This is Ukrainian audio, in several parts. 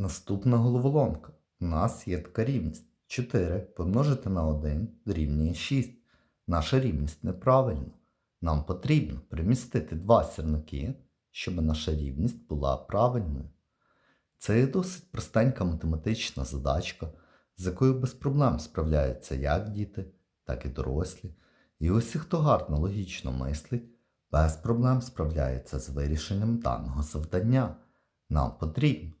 Наступна головоломка. У нас є така рівність. 4 помножити на 1 дорівнює 6. Наша рівність неправильна. Нам потрібно примістити два сірники, щоб наша рівність була правильною. Це є досить простенька математична задачка, з якою без проблем справляються як діти, так і дорослі. І усі, хто гарно логічно мислить, без проблем справляється з вирішенням даного завдання. Нам потрібно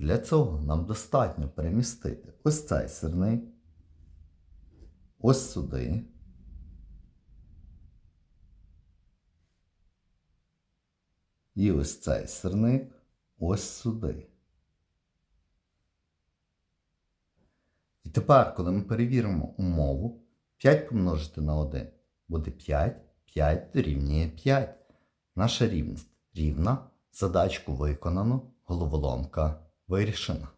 Для цього нам достатньо перемістити ось цей сирник, ось сюди. І ось цей сирник ось сюди. І тепер, коли ми перевіримо умову, 5 помножити на 1 буде 5, 5 дорівнює 5. Наша рівність рівна. Задачку виконано, головоломка вирішена.